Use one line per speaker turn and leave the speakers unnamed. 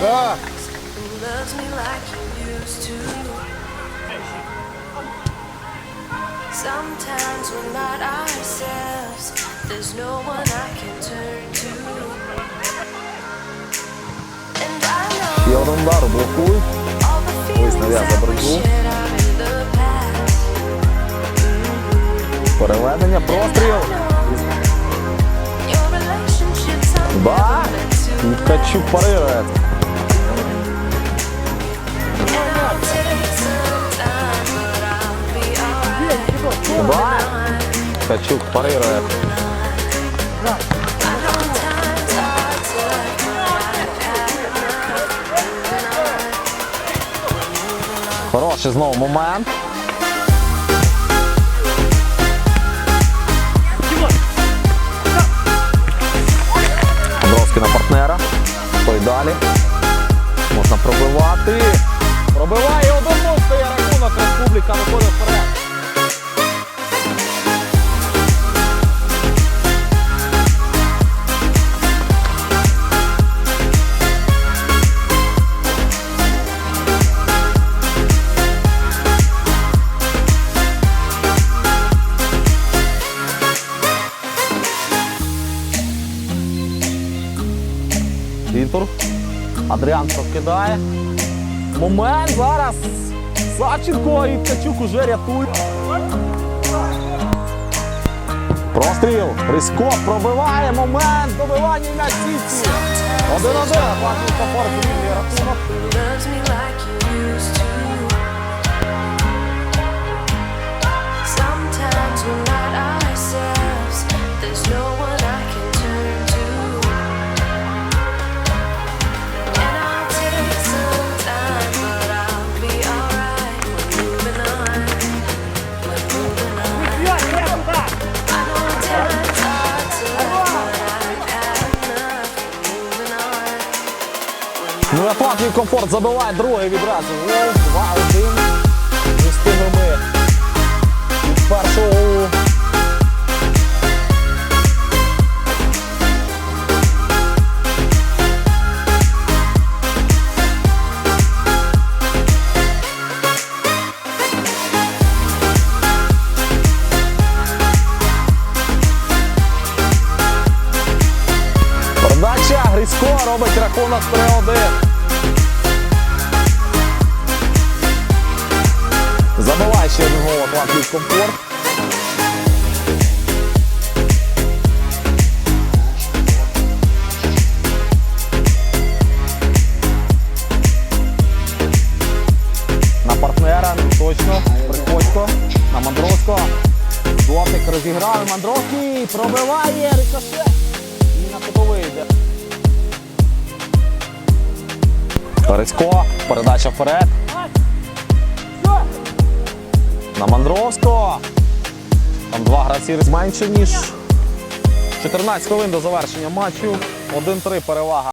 Да.
Sometimes we're not ourselves. There's no one I can turn to. And I know
блокуй.
all the feelings
нав'язує
that we shared are in the past.
Переведення, простріл.
Your Качупарыра.
Два. Качук парирует. Хороший знову момент. Далі. Можна пробивати. Пробиває один стає рахунок. Республіка виходить вперед. Адріан прокидає. Момент зараз. Савченко і Ткачук уже рятує. Простріл. Риско пробиває. Момент. Добивання на сітці. Один-один. Комфорт. Вільний рахунок. Ну, комфорт забиває другий відразу. Гол 2-1. Не встигли ми від першого. Грицько робить рахунок 3-1. Забиває ще один гол Атлантів комфорт. На партнера, ну, точно, Приходько, на Мандровського. Дотик розіграв Мандровський, пробиває, рикошет. І на кутовий йде. Грицько, передача вперед. На Мандровського. Там два гравці менше, ніж 14 хвилин до завершення матчу. 1-3 перевага.